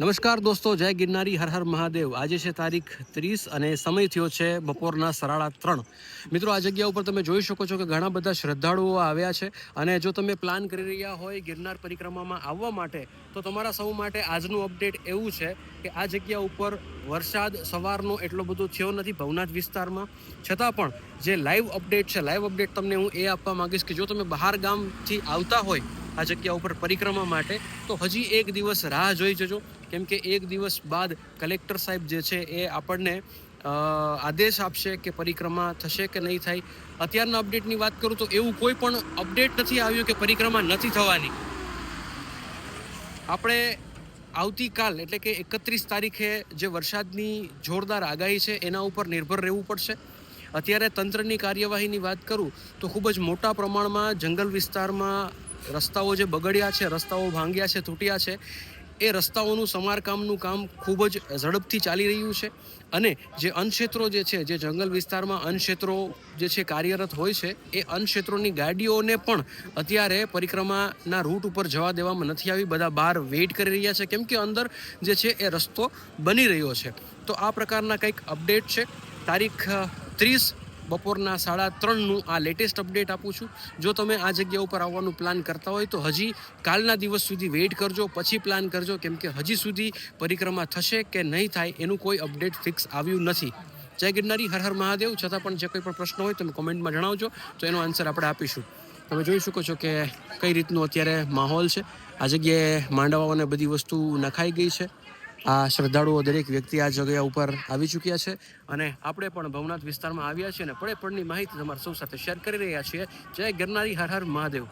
નમસ્કાર દોસ્તો, જય ગિરનારી, હર હર મહાદેવ. આજે છે તારીખ ત્રીસ અને સમય થયો છે બપોરના સરાળા ત્રણ. મિત્રો, આ જગ્યા ઉપર તમે જોઈ શકો છો કે ઘણા બધા શ્રદ્ધાળુઓ આવ્યા છે અને જો તમે પ્લાન કરી રહ્યા હોય ગિરનાર પરિક્રમામાં આવવા માટે, તો તમારા સૌ માટે આજનું અપડેટ એવું છે કે આ જગ્યા ઉપર વરસાદ સવારનો એટલો બધો થયો નથી ભવનાથ વિસ્તારમાં. છતાં પણ જે લાઈવ અપડેટ છે લાઈવ અપડેટ તમને હું એ આપવા માંગીશ કે જો તમે બહાર ગામથી આવતા હોય આ જગ્યા ઉપર પરિક્રમા માટે, તો હજી એક દિવસ રાહ જોઈ જજો. કેમ કે એક દિવસ બાદ કલેક્ટર સાહેબ જે છે એ આપણને આદેશ આપશે કે પરિક્રમા થશે કે નહીં થાય. અત્યારના અપડેટની વાત કરું તો એવું કોઈ પણ અપડેટ નથી આવ્યું કે પરિક્રમા નથી થવાની. આપણે આવતીકાલ, એટલે કે એકત્રીસ તારીખે જે વરસાદની જોરદાર આગાહી છે, એના ઉપર નિર્ભર રહેવું પડશે. અત્યારે તંત્રની કાર્યવાહીની વાત કરું તો ખૂબ જ મોટા પ્રમાણમાં જંગલ વિસ્તારમાં રસ્તાઓ જે બગડ્યા છે, રસ્તાઓ ભાંગ્યા છે, તૂટ્યા છે, એ રસ્તાઓનું સમારકામનું કામ ખૂબ જ ઝડપથી ચાલી રહ્યું છે. અને જે અનક્ષેત્રો જે છે, જે જંગલ વિસ્તારમાં અનક્ષેત્રો જે છે કાર્યરત હોય છે, એ અનક્ષેત્રોની ગાડીઓને પણ અત્યારે પરિક્રમાના રૂટ ઉપર જવા દેવામાં નથી આવી. બધા બહાર વેઇટ કરી રહ્યા છે, કેમ કે અંદર જે છે એ રસ્તો બની રહ્યો છે. તો આ પ્રકારના કંઈક અપડેટ છે. તારીખ ત્રીસ બપોરના સાડા ત્રણનું આ લેટેસ્ટ અપડેટ આપું છું. જો તમે આ જગ્યા ઉપર આવવાનું પ્લાન કરતા હોય તો હજી કાલના દિવસ સુધી વેઇટ કરજો, પછી પ્લાન કરજો કેમ કે હજી સુધી પરિક્રમા થશે કે નહીં થાય એનું કોઈ અપડેટ ફિક્સ આવ્યું નથી. જય ગિરનારી, હર હર મહાદેવ. છતાં પણ જે કોઈ પણ પ્રશ્ન હોય તમે કોમેન્ટમાં જણાવજો, તો એનો આન્સર આપણે આપીશું. તમે જોઈ શકો છો કે કઈ રીતનું અત્યારે માહોલ છે. આ જગ્યાએ માંડવાઓને બધી વસ્તુ નખાઈ ગઈ છે. આ શ્રદ્ધાળુઓ દરેક વ્યક્તિ આ જગ્યા ઉપર આવી ચૂક્યા છે અને આપણે પણ ભવનાથ વિસ્તારમાં આવ્યા છીએ અને પડે પડની માહિતી તમારા સૌ સાથે શેર કરી રહ્યા છીએ. જય ગરનારી, હર હર મહાદેવ.